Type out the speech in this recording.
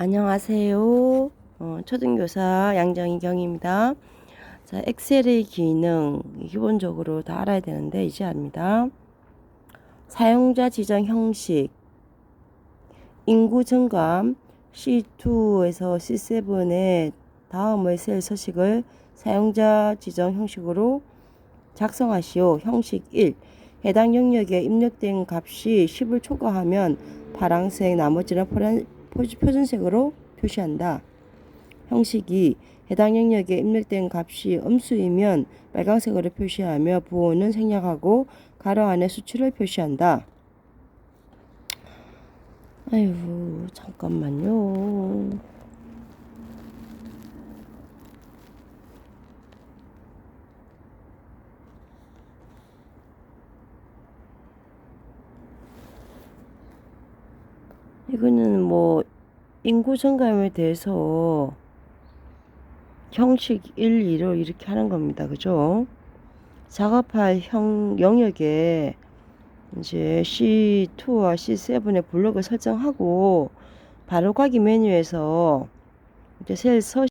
안녕하세요. 어, 초등교사 양정희 경입니다. 자, 엑셀의 기능 기본적으로 다 알아야 되는데 이제 압니다. 사용자 지정 형식, 인구 증감, C2에서 C7의 다음의 셀 서식을 사용자 지정 형식으로 작성하시오. 형식 1. 해당 영역에 입력된 값이 10을 초과하면 파란색, 나머지는 파란, 표- 표준색으로 표시한다. 형식 2. 해당 영역에 입력된 값이 음수이면 빨간색으로 표시하며 부호는 생략하고 가로 안에 수치를 표시한다. 아유, 잠깐만요. 이거는 뭐 인구 증감에 대해서 형식 1, 2로 이렇게 하는 겁니다. 그죠? 작업할 형 영역에 이제 C2와 C7의 블록을 설정하고 바로 가기 메뉴에서 이제 셀 서,